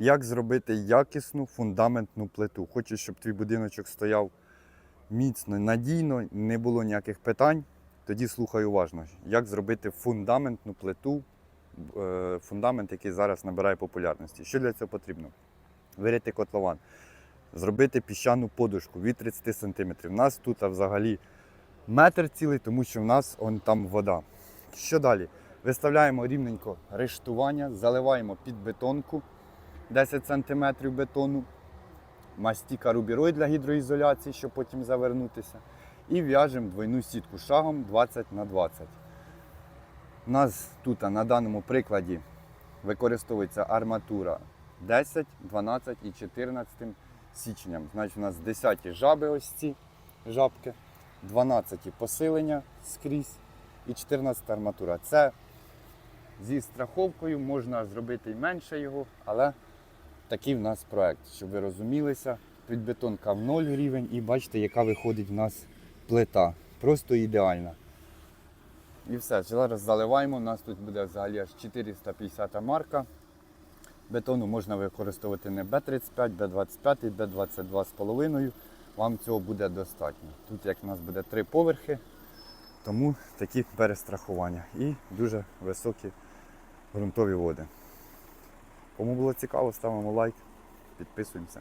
Як зробити якісну фундаментну плиту? Хочеш, щоб твій будиночок стояв міцно, надійно, не було ніяких питань. Тоді слухай уважно, як зробити фундаментну плиту, е, фундамент, який зараз набирає популярності. Що для цього потрібно? Вирити котлован, зробити піщану подушку від 30 см. У нас тут взагалі метр цілий, тому що в нас он там вода. Що далі? Виставляємо рівненько рештування, заливаємо під бетонку 10 см бетону, мастіка рубіроїд для гідроізоляції, щоб потім завернутися. І в'яжемо двойну сітку шагом 20 на 20. У нас тут на даному прикладі використовується арматура 10, 12 і 14 січням. Значить, у нас 10 жаби ось ці жабки, 12 посилення скрізь і 14 арматура. Це зі страховкою можна зробити і менше його, але такий в нас проект, щоб ви розумілися. Підбетонка в 0 рівень і бачите, яка виходить в нас плита. Просто ідеальна. І все, зараз заливаємо. У нас тут буде взагалі аж 450 марка. Бетону можна використовувати не Б35, Б25, Б22 з половиною. Вам цього буде достатньо. Тут як у нас буде три поверхи, тому такі перестрахування і дуже високі ґрунтові води. Кому було цікаво, ставимо лайк, підписуємося.